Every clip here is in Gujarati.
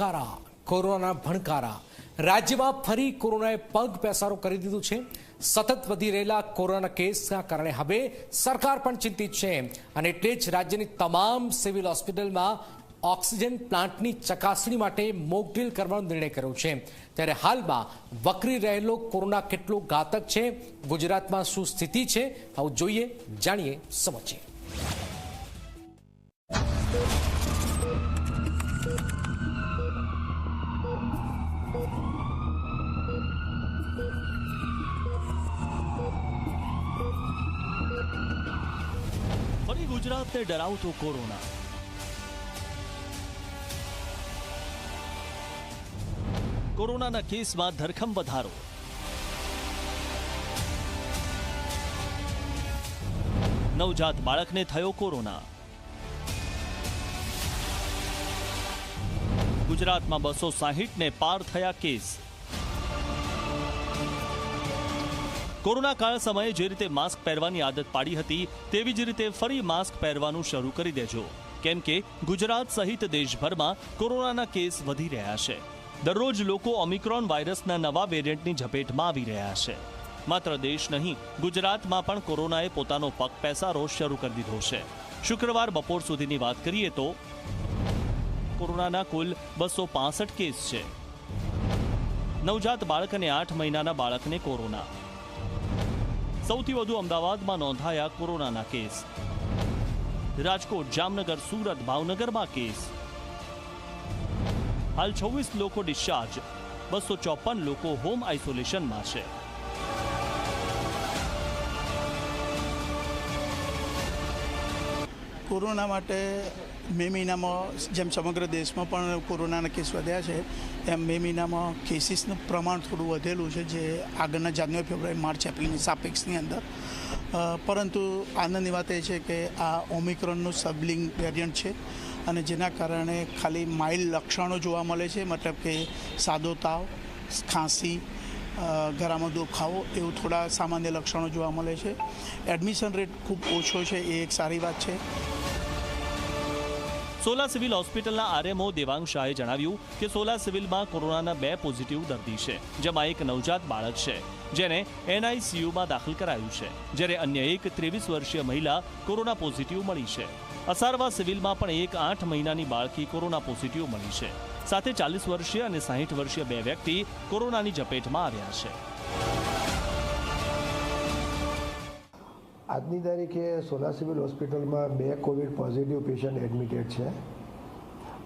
પડકારા કોરોનાના ભણકારા. રાજ્યમાં ફરી કોરોનાએ પગ પેસારો કરી દીધું છે. સતત વધી રહેલા કોરોના કેસના કારણે હવે સરકાર પણ ચિંતિત છે. અને એટલે જ રાજ્યની તમામ સિવિલ હોસ્પિટલમાં ઓક્સિજન પ્લાન્ટની ચકાસણી માટે મોકડ્રીલ કરવાનો નિર્ણય કર્યો છે. ત્યારે હાલમાં વકરી રહેલો કોરોના કેટલો ઘાતક છે? ગુજરાતમાં શું સ્થિતિ છે? આવું જોઈએ, જાણીએ સમજીએ. ગુજરાતને ડરાવતો કોરોના. કોરોનાના કેસમાં ધરખમ વધારો. નવજાત બાળકને થયો કોરોના. ગુજરાતમાં બસો સાહીઠને પાર થયા કેસ. કોરોના કાળ સમયે જે રીતે માસ્ક પહેરવાની આદત પાડી હતી, તેવી જ રીતે ફરી માસ્ક પહેરવાનું શરૂ કરી દેજો. કેમ કે ગુજરાત સહિત દેશભરમાં કોરોનાના કેસ વધી રહ્યા છે. દરરોજ લોકો ઓમિક્રોન વાયરસના નવા વેરિયન્ટની ઝપેટમાં આવી રહ્યા છે. માત્ર દેશ નહીં, ગુજરાતમાં પણ કોરોનાએ પોતાનો પગ પેસારો શરૂ કરી દીધો છે. શુક્રવાર બપોર સુધીની વાત કરીએ તો કોરોનાના કુલ બસો પાસઠ કેસ છે. નવજાત બાળક અને આઠ મહિનાના બાળકને કોરોના સૌથી વધુ અમદાવાદમાં નોંધાયા કોરોનાના કેસ. રાજકોટ, જામનગર, સુરત, ભાવનગરમાં કેસ. હાલ છવ્વીસ લોકો ડિસ્ચાર્જ, બસો ચોપન લોકો હોમ આઇસોલેશનમાં છે. કોરોના માટે મે મહિનામાં જેમ સમગ્ર દેશમાં પણ કોરોનાના કેસ વધ્યા છે, એમ મે મહિનામાં કેસીસનું પ્રમાણ થોડું વધેલું છે, જે આગળના જાન્યુઆરી, ફેબ્રુઆરી, માર્ચ, એપ્રિલની સાપેક્ષની અંદર. પરંતુ આનંદની વાત એ છે કે આ ઓમિક્રોનનું સબલિંગ વેરિયન્ટ છે અને જેના કારણે ખાલી માઇલ્ડ લક્ષણો જોવા મળે છે, મતલબ કે સાદો તાવ, ખાંસી ગળામાં દુખાવો એવું થોડા સામાન્ય લક્ષણો જોવા મળે છે. એડમિશન રેટ ખૂબ ઓછો છે, એ એક સારી વાત છે. સોલા સિવિલ હોસ્પિટલના આરએમઓ દેવાંગ શાહે જણાવ્યું કે સોલા સિવિલમાં કોરોનાના બે પોઝિટિવ દર્દી છે, જેમાં એક નવજાત બાળક છે, જેને એનઆઈસીયુમાં દાખલ કરાયું છે, જ્યારે અન્ય એક ત્રેવીસ વર્ષીય મહિલા કોરોના પોઝિટિવ મળી છે. અસારવા સિવિલમાં પણ એક આઠ મહિનાની બાળકી કોરોના પોઝિટિવ મળી છે. સાથે ચાલીસ વર્ષીય અને સાહીઠ વર્ષીય બે વ્યક્તિ કોરોનાની ઝપેટમાં આવ્યા છે. આજની તારીખે સોલા સિવિલ હોસ્પિટલમાં બે કોવિડ પોઝિટિવ પેશન્ટ એડમિટેડ છે.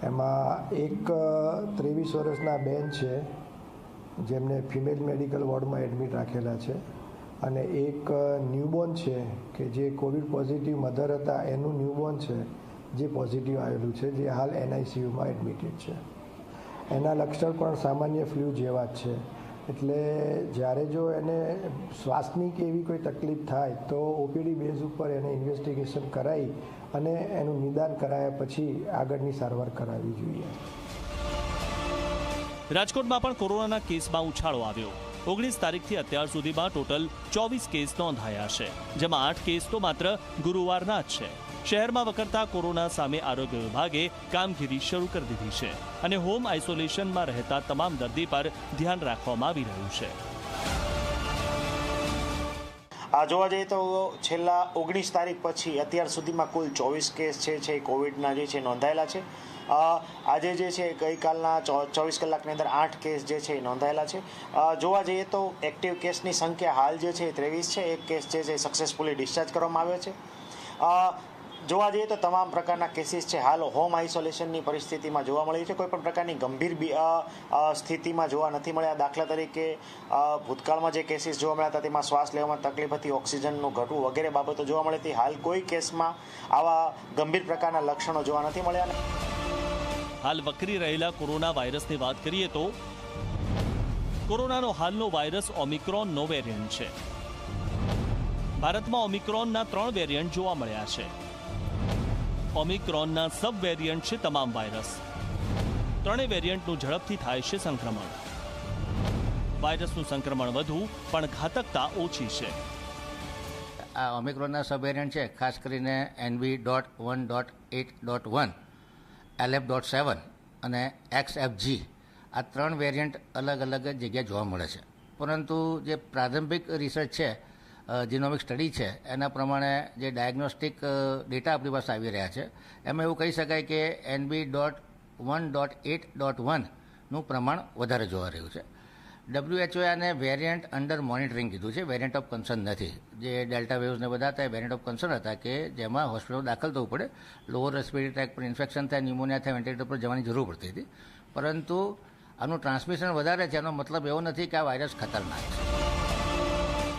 એમાં એક ત્રેવીસ વર્ષના બેન છે, જેમને ફિમેલ મેડિકલ વોર્ડમાં એડમિટ રાખેલા છે. અને એક ન્યૂબોર્ન છે, કે જે કોવિડ પોઝિટિવ મધર હતા, એનું ન્યૂબોર્ન છે, જે પોઝિટિવ આવેલું છે, જે હાલ એનઆઈસીયુમાં એડમિટેડ છે. એના લક્ષણ પણ સામાન્ય ફ્લૂ જેવા જ છે. એટલે જ્યારે જો એને શ્વાસની કે એવી કોઈ તકલીફ થાય તો ઓપીડી બેઝ ઉપર એને ઇન્વેસ્ટિગેશન કરાવી અને એનું નિદાન કરાયા પછી આગળની સારવાર કરાવવી જોઈએ. રાજકોટમાં પણ કોરોનાના કેસમાં ઉછાળો આવ્યો. ઓગણીસ તારીખથી અત્યાર સુધીમાં ટોટલ ચોવીસ કેસ નોંધાયા છે, જેમાં આઠ કેસ તો માત્ર ગુરુવારના જ છે. શહેરમાં વકરતા કોરોના સામે આરોગ્ય વિભાગે કામગીરી શરૂ કરી દીધી છે અને હોમ આઇસોલેશનમાં રહેતા તમામ દર્દી પર ધ્યાન રાખવામાં આવી રહ્યું છે. આ જોવા જઈએ તો છેલ્લા ઓગણીસ તારીખ પછી અત્યાર સુધીમાં કુલ ચોવીસ કેસ છે છે કોવિડના જે છે નોંધાયેલા છે. આજે જે છે ગઈકાલના ચોવીસ કલાકની અંદર આઠ કેસ જે છે એ નોંધાયેલા છે. જોવા જઈએ તો એક્ટિવ કેસની સંખ્યા હાલ જે છે એ ત્રેવીસ છે. એક કેસ જે છે સક્સેસફુલી ડિસ્ચાર્જ કરવામાં આવ્યો છે. જોવા જઈએ તો તમામ પ્રકારના કેસીસ છે. હાલ હોમ આઇસોલેશનની પરિસ્થિતિમાં જોવા મળી છે. કોઈ પણ પ્રકારની ગંભીર સ્થિતિમાં જોવા નથી મળ્યા. દાખલા તરીકે ભૂતકાળમાં જે કેસીસ જોવા મળ્યા હતા, તેમાં શ્વાસ લેવામાં તકલીફ હતી, ઓક્સિજનનું ઘટવું વગેરે બાબતો જોવા મળી હતી. હાલ કોઈ કેસમાં આવા ગંભીર પ્રકારના લક્ષણો જોવા નથી મળ્યા. હાલ વકરી રહેલા કોરોના વાયરસની વાત કરીએ તો, કોરોનાનો હાલનો વાયરસ ઓમિક્રોનનો વેરિયન્ટ છે. ભારતમાં ઓમિક્રોનના ત્રણ વેરિયન્ટ જોવા મળ્યા છે. ઓમિક્રોનના સબ વેરિયન્ટ છે તમામ વાયરસ. ત્રણેય વેરિયન્ટનું ઝડપથી થાય છે સંક્રમણ. વાયરસનું સંક્રમણ વધુ, પણ ઘાતકતા ઓછી છે. આ ઓમિક્રોનના સબવેરિયન્ટ છે, ખાસ કરીને NV dot one dot eight dot one LF dot seven અને એક્સ એફ જી. આ ત્રણ વેરિયન્ટ અલગ અલગ જગ્યાએ જોવા મળે છે. પરંતુ જે પ્રારંભિક રિસર્ચ છે જીનોમિક સ્ટડી છે, એના પ્રમાણે જે ડાયગ્નોસ્ટિક ડેટા આપણી પાસે આવી રહ્યા છે, એમાં એવું કહી શકાય કે NB dot one dot eight dot વનનું પ્રમાણ વધારે જોવા રહ્યું છે. ડબ્લ્યુએચઓએ આને વેરિયન્ટ અંડર મોનિટરિંગ કીધું છે વેરિયન્ટ ઓફ કન્સર્ન નથી. જે ડેલ્ટા વેવ્સને બધા હતા એ વેરિયન્ટ ઓફ કન્સર્ન હતા કે જેમાં હોસ્પિટલ દાખલ થવું પડે લોઅર રેસ્પિરેટરી ટ્રેક પર ઇન્ફેક્શન થાય ન્યુમોનિયા થાય વેન્ટિલેટર પર જવાની જરૂર પડતી હતી. પરંતુ આનું ટ્રાન્સમિશન વધારે છે, એનો મતલબ એવો નથી કે આ વાયરસ ખતરનાક છે.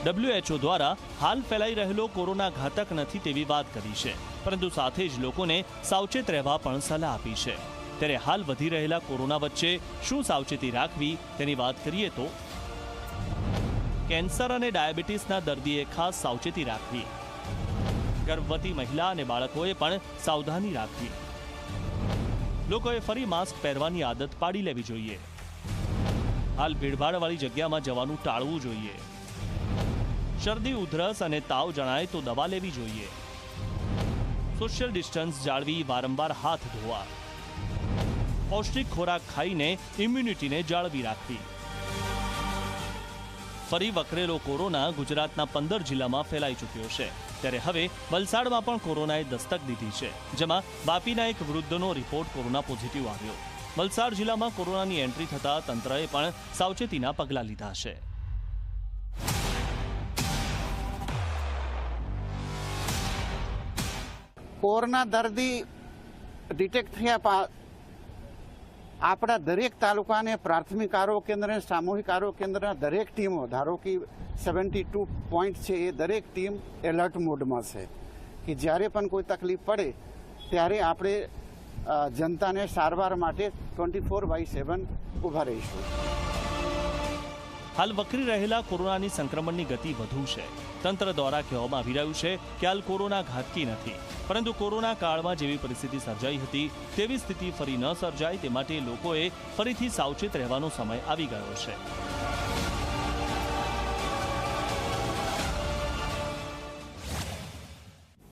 ડબ્લ્યુએચઓ દ્વારા હાલ ફેલાઈ રહેલો કોરોના ઘાતક નથી તેવી વાત કરી છે. પરંતુ સાથે જ લોકોને સાવચેત રહેવા પણ સલાહ આપી છે. ત્યારે હાલ વધી રહેલા કોરોના વચ્ચે શું સાવચેતી રાખવી તેની વાત કરીએ તો કેન્સર અને ડાયાબિટીસના દર્દીએ ખાસ સાવચેતી રાખવી. ગર્ભવતી મહિલા અને બાળકોએ પણ સાવધાની રાખવી. લોકોએ ફરી માસ્ક પહેરવાની આદત પાડી લેવી જોઈએ. હાલ ભીડભાડવાળી જગ્યામાં જવાનું ટાળવું જોઈએ. શરદી, ઉધરસ અને તાવ જણાય તો દવા લેવી જોઈએ. સોશિયલ ડિસ્ટન્સ જાળવી વારંવાર હાથ ધોવા. પૌષ્ટિક ખોરાક ખાઈને ઇમ્યુનિટીને જાળવી રાખવી. ફરી વકરેલો કોરોના ગુજરાતના પંદર જિલ્લામાં ફેલાઈ ચૂક્યો છે. ત્યારે હવે વલસાડમાં પણ કોરોનાએ દસ્તક દીધી છે, જેમાં વાપીના એક વૃદ્ધનો રિપોર્ટ કોરોના પોઝિટિવ આવ્યો. વલસાડ જિલ્લામાં કોરોનાની એન્ટ્રી થતા તંત્રએ પણ સાવચેતીના પગલાં લીધા છે. કોરોના દર્દી ડિટેક્ટ થયા આપણા દરેક તાલુકાને પ્રાથમિક આરોગ્ય કેન્દ્ર અને સામૂહિક આરોગ્ય કેન્દ્રના દરેક ટીમો, ધારો કે સેવન્ટી ટુ પોઈન્ટ છે એ દરેક ટીમ એલર્ટ મોડમાં છે. કે જ્યારે પણ કોઈ તકલીફ પડે, ત્યારે આપણે જનતાને સારવાર માટે ટ્વેન્ટી ફોર બાય સેવન ઊભા રહીશું. હાલ વકરી રહેલા કોરોનાની સંક્રમણની ગતિ વધુ છે. તંત્ર દ્વારા કહેવામાં આવી રહ્યું છે કે હાલ કોરોના ઘાતકી નથી. પરંતુ કોરોના કાળમાં જેવી પરિસ્થિતિ સર્જાઈ હતી, તેવી સ્થિતિ ફરી ન સર્જાય તે માટે લોકોએ ફરીથી સાવચેત રહેવાનો સમય આવી ગયો છે.